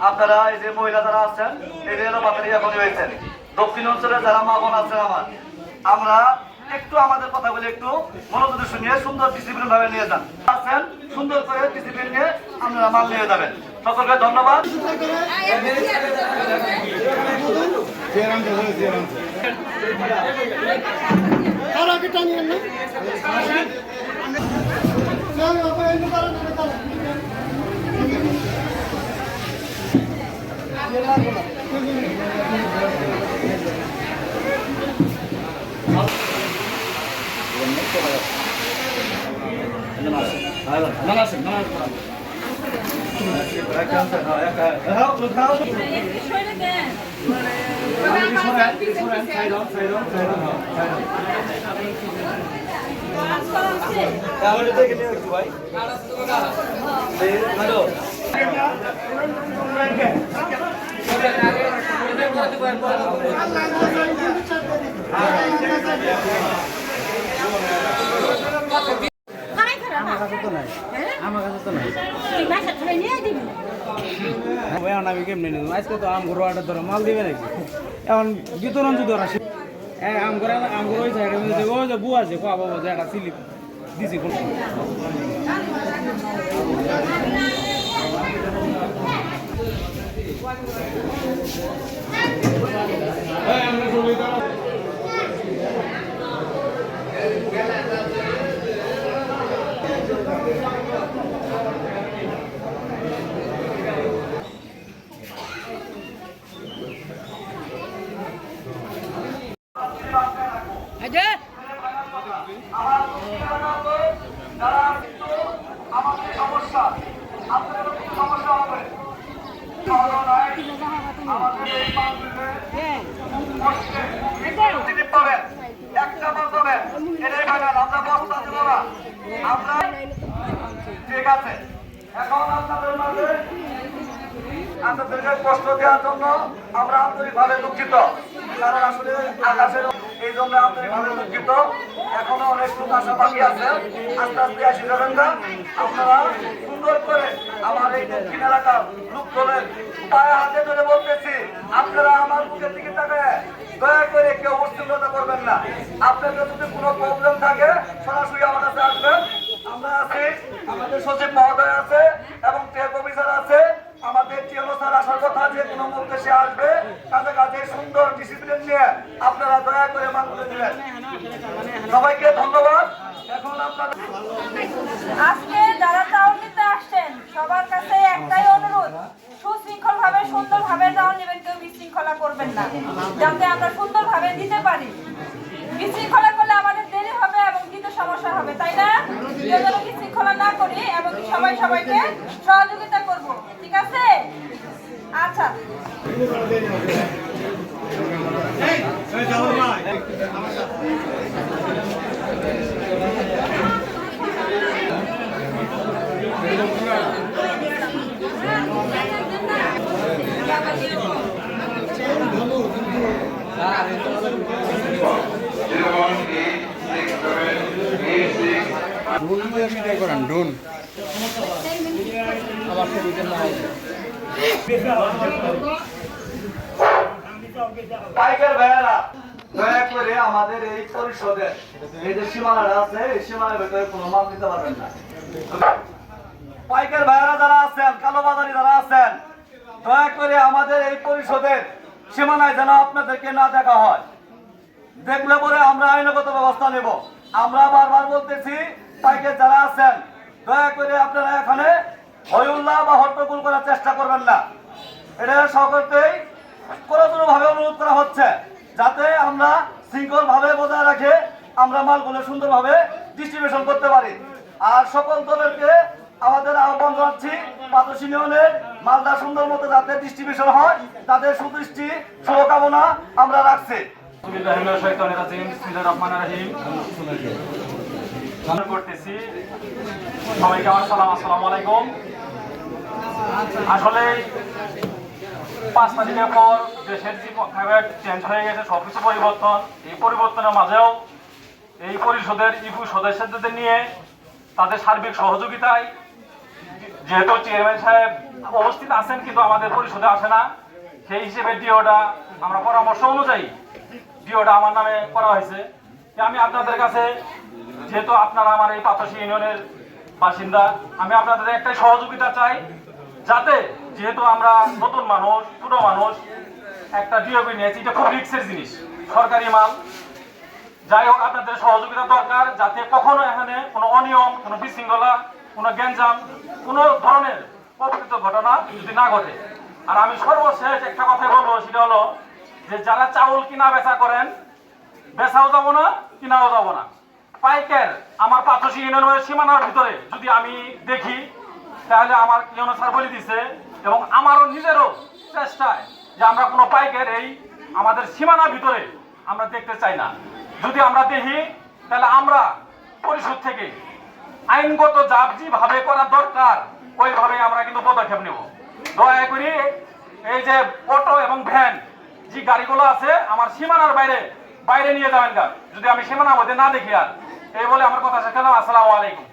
আপনারা এই যে মহিলা যারা আছেন যে বাতারি এখনই হয়েছেন দক্ষিণ অঞ্চলে যারা মা বোন আছেন আমার আমরা একটু আমাদের কথা বলে একটু মনোযোগ শুনিয়ে সুন্দর ডিসিপ্লিন ভাবে নিয়ে যান আছেন সুন্দর করে ডিসিপ্লিন নিয়ে আপনারা মাল নিয়ে যাবেন সকলকে ধন্যবাদ টানিয়ে না না বাবা এনে পারেন না তাহলে আমার কাছে তো নাই। তো নাই। ভাই আমি কেমনি নেব? আজকে তো আম ঘর অর্ডার ধরো মাল দিবে নাকি? এখন বিতরণ যদি ওরা এ, আম করে আম করে ওই সাইডে ও যে বু আছে কোয়া বাবা যে একটা স্লিপ দিছি কোন আকাশের এই জন্য আন্তরিকভাবে দুঃখিত এখনও অনেক আসা বাকি আছে আস্তে আপনারা সুন্দর করে আমার এই দক্ষিণ এলাকার লোক দলের পায়ে হাতে ধরে বলতেছি আপনারা আমার মুখের দিকে দয়া করে কেউ উচ্ছৃঙ্খলতা করবেন না। আপনাদের যদি কোনো প্রবলেম থাকে, সরাসরি আমার কাছে আসবেন। আমরা আছি, আমাদের সচিব মহোদয় আছে এবং টেক অফিসার আছে। আমাদের টিএমও স্যার আসার কথা যে কোনো মুহূর্তে সে আসবে। কাছে কাছে সুন্দর ডিসিপ্লিন নিয়ে আপনারা দয়া করে মানগুলো দিলেন সবাইকে ধন্যবাদ। এখন আপনাদের আজকে যারা চাউল আসছেন, সবার কাছে একটাই অনুরোধ সুশৃঙ্খল ভাবে সুন্দর ভাবে চাউল নেবেন কেউ বিশৃঙ্খলা করবেন না যাতে আমরা সুন্দর ভাবে দিতে পারি বিশৃঙ্খলা করলে আমাদের দেরি হবে এবং দিতে সমস্যা হবে তাই না যেন বিশৃঙ্খলা না করি এবং সবাই সবাইকে সহযোগিতা করব ঠিক আছে আচ্ছা আমাদের এই পরিষদের এই যে সীমানাটা আছে, এই সীমানার ভেতরে কোনো মাল দিতে পারবেন না। পাইকার ভাইয়েরা যারা আছেন কালোবাজারি যারা আছেন, দয়া করে আমাদের এই পরিষদের সীমানায় যেন আপনাদেরকে না দেখা হয়। দেখলে পরে আমরা আইনগত ব্যবস্থা নেব। আমরা বারবার বলতেছি পাইকার যারা আছেন, দয়া করে আপনারা এখানে হইউল্লাহ বা হট্টগোল করার চেষ্টা করবেন না। এটা সকলকেই কোনো ভাবে অনুরোধ করা হচ্ছে, যাতে আমরা শৃঙ্খল ভাবে বজায় রাখে, আমরা মালগুলো সুন্দরভাবে ডিস্ট্রিবিউশন করতে পারি। আর সকল দলেরকে আমাদের আহ্বান জানাচ্ছি পাতস ইউনিয়নের মালদা সুন্দর মতো যাতে ডিস্ট্রিবিউশন হয়, তাদের সুদৃষ্টি, শুভকামনা আমরা রাখছি। করতেছি সবাইকে আমার সালাম, আসসালামু আলাইকুম। আসলে পাঁচ তারিখের পর দেশের যে ক্লাইমেট চেঞ্জ হয়ে গেছে, সবকিছু পরিবর্তন। এই পরিবর্তনের মাঝেও এই পরিষদের, ইপু সদস্যদের নিয়ে তাদের সার্বিক সহযোগিতায় যেহেতু চেয়ারম্যান সাহেব অবস্থিত আছেন, কিন্তু আমাদের পরিষদে আসে না, সেই হিসেবে ডিওটা আমরা পরামর্শ অনুযায়ী ডিওটা আমার নামে করা হয়েছে। আমি আপনাদের কাছে, যেহেতু আপনারা আমার এই পাতসী ইউনিয়নের বাসিন্দা, আমি আপনাদের একটাই সহযোগিতা চাই, যাতে যেহেতু আমরা নতুন মানুষ পুরো মানুষ, একটা ডিওপি নিয়েছি, এটা খুব রিক্সের জিনিস, সরকারি মাল। যাই হোক, আপনাদের সহযোগিতা দরকার, যাতে কখনো এখানে কোনো অনিয়ম, কোনো বিশৃঙ্খলা কোনো গ্যাঞ্জাম, কোনো ধরনের অপ্রীত ঘটনা যদি না ঘটে। আর আমি সর্বশেষ একটা কথাই বলব, সেটা হলো যে যারা চাউল কিনা বেচা করেন, বেচাও যাব না, কিনাও যাব না। পাইকার আমার পাথসী ইউনিয়নের সীমানার ভিতরে যদি আমি দেখি, তাহলে আমার ইউনো স্যার বলে দিছে এবং আমারও নিজেরও চেষ্টায় যে আমরা কোনো পাইকার এই আমাদের সীমানার ভিতরে আমরা দেখতে চাই না। যদি আমরা দেখি, তাহলে আমরা পরিষদ থেকে আইনগত জাপ যেভাবে করা দরকার, ওইভাবে আমরা কিন্তু পদক্ষেপ নেব। দয়া করি এই যে অটো এবং ভ্যান, যে গাড়িগুলো আছে, আমার সীমানার বাইরে বাইরে নিয়ে যাবেন যদি আমি সীমানার মধ্যে না দেখি আর, এই বলে আমার কথা শেখালাম আসসালামু আলাইকুম।